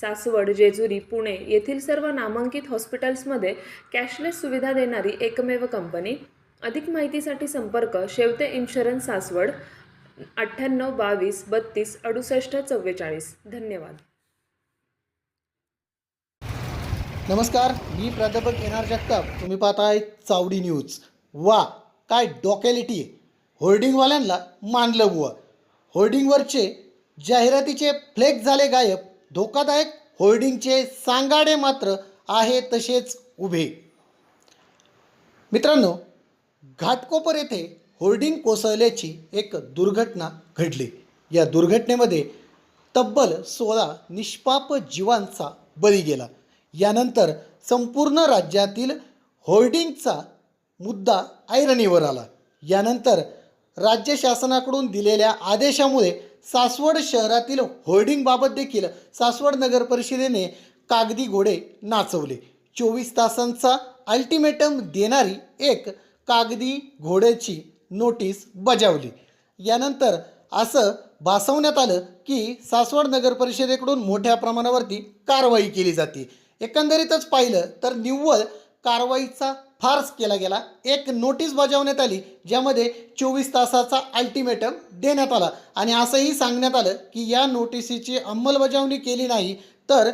सासवड जेजुरी पुणे येथील सर्व नामांकित हॉस्पिटल्समध्ये कॅशलेस सुविधा देणारी एकमेव कंपनी. अधिक माहितीसाठी संपर्क शेवते इन्शुरन्स सासवड अठ्ठ्याण्णव बावीस बत्तीस अडुसष्ट चव्वेचाळीस. धन्यवाद. नमस्कार मी प्राध्यापक एन आर जगताप. तुम्ही पाहताय चावडी न्यूज. वा काय डॉकॅलिटी आहे. होर्डिंगवाल्यांना मानलं बुवा. होर्डिंगवरचे जाहिरातीचे फ्लेक्स झाले गायब. धोकादायक होर्डिंगचे सांगाडे मात्र आहे तसेच उभे. मित्रांनो घाटकोपर येथे होर्डिंग कोसळल्याची एक दुर्घटना घडली. या दुर्घटनेमध्ये तब्बल सोळा निष्पाप जीवांचा बळी गेला. यानंतर संपूर्ण राज्यातील होर्डिंगचा मुद्दा ऐरणीवर आला. यानंतर राज्य शासनाकडून दिलेल्या आदेशामुळे सासवड शहरातील होर्डिंगबाबत देखील सासवड नगर परिषदेने कागदी घोडे नाचवले. चोवीस तासांचा अल्टिमेटम देणारी एक कागदी घोड्याची नोटीस बजावली. यानंतर असं भासवण्यात आलं की सासवड नगर परिषदेकडून मोठ्या प्रमाणावरती कारवाई केली जाते. एकंदरीतच पाहिलं तर निव्वळ कारवाईचा फार्स केला गेला. एक नोटीस बजावण्यात आली ज्यामध्ये चोवीस तासाचा अल्टिमेटम देण्यात आला. आणि असंही सांगण्यात आलं की या नोटिसीची अंमलबजावणी केली नाही तर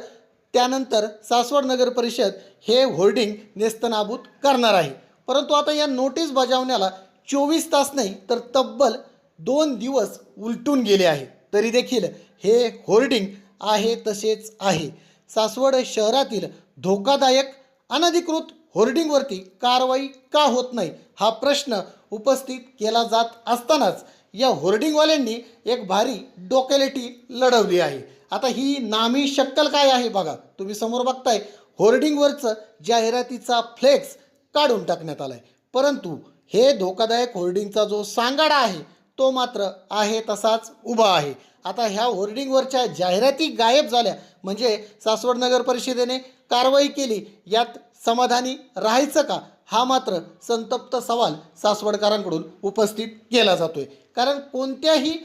त्यानंतर सासवड नगर परिषद हे होर्डिंग नेस्तनाबूत करणार आहे. परंतु आता या नोटीस बजावण्याला चोवीस तास नाही तर तब्बल दोन दिवस उलटून गेले आहे तरी देखील हे होर्डिंग आहे तसेच आहे. सासवड शहरातील धोकादायक अनधिकृत होर्डिंगवरती कारवाई का होत नाही हा प्रश्न उपस्थित केला जात असतानाच या होर्डिंगवाल्यांनी एक भारी डोक्यालिटी लढवली आहे. आता ही नामी शक्कल काय आहे बघा. तुम्ही समोर बघताय होर्डिंगवरचं जाहिरातीचा फ्लेक्स काढून टाकण्यात आला आहे परंतु हे धोकादायक होर्डिंगचा जो सांगाडा आहे तो मात्र आहे तसाच उभा आहे. आता ह्या होर्डिंगवरच्या जाहिराती गायब झाल्या. म्हणजे सासवड नगर परिषदेने कारवाई केली. यात समाधानी राहायचं का? हा मात्र संतप्त सवाल सासवडकरांकडून उपस्थित केला जातोय. कारण कोणत्याही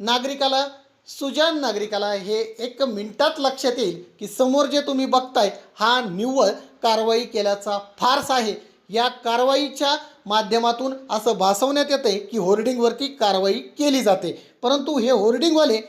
नागरिकाला सुजान नागरिकाला हे एक मिनिटात लक्षात येईल की समोर जे तुम्ही बघताय हा निव्वळ कारवाई केल्याचा फार्स आहे. या कारवाईच्या माध्यमातून असं भासवण्यात येते की होर्डिंगवरती कारवाई केली जाते. परंतु हे होर्डिंगवाले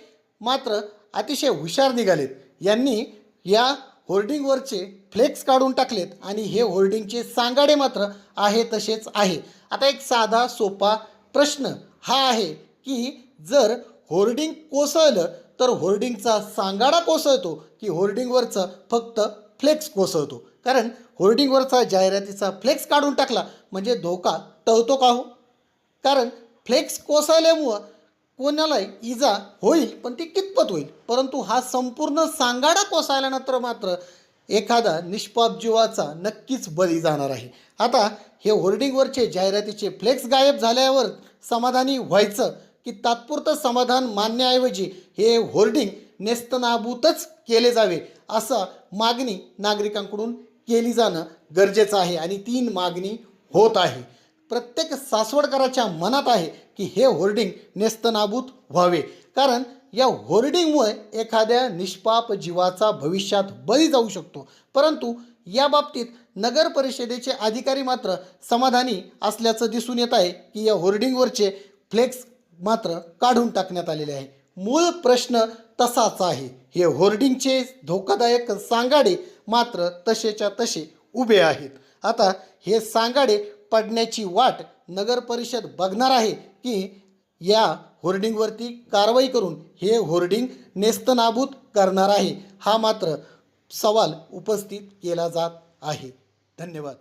मात्र अतिशय हुशार निघालेत. यांनी या होर्डिंगवरचे फ्लेक्स काढून टाकलेत आणि हे होर्डिंगचे सांगाडे मात्र आहे तसेच आहे. आता एक साधा सोपा प्रश्न हा आहे की जर होर्डिंग कोसळलं तर होर्डिंगचा सांगाडा कोसळतो की होर्डिंगवरचं फक्त फ्लेक्स कोसळतो. कारण होर्डिंगवरचा जाहिरातीचा फ्लेक्स काढून टाकला म्हणजे धोका टळतो का हो? कारण फ्लेक्स कोसळल्यामुळं कोणालाही इजा होईल पण ती कितपत होईल? परंतु हा संपूर्ण सांगाडा कोसळल्यानंतर मात्र एखादा निष्पाप जीवाचा नक्कीच बळी जाणार आहे. आता हे होर्डिंगवरचे जाहिरातीचे फ्लेक्स गायब झाल्यावर समाधानी व्हायचं की तात्पुरतं समाधान मानण्याऐवजी हे होर्डिंग नेस्तनाबूतच केले जावे असं मागणी नागरिकांकडून केली जाणं गरजेचं आहे आणि ती मागणी होत आहे. प्रत्येक सासवडकराच्या मनात आहे की हे होर्डिंग नेस्तनाबूत व्हावे. कारण या होर्डिंगमुळे एखाद्या निष्पाप जीवाचा भविष्यात बळी जाऊ शकतो. परंतु या बाबतीत नगर परिषदेचे अधिकारी मात्र समाधानी असल्याचं दिसून येत आहे की या होर्डिंगवरचे फ्लेक्स मात्र काढून टाकण्यात आलेले आहे. मूळ प्रश्न तसाच आहे. हे होर्डिंगचे धोकादायक सांगाडे मात्र तसेच्या तसे उभे आहेत. आता हे सांगाडे पडण्याची वाट नगर परिषद बघणार आहे की या होर्डिंगवरती कारवाई करून हे होर्डिंग नेस्तनाबूत करणार आहे. हा मात्र सवाल उपस्थित केला जात आहे. धन्यवाद.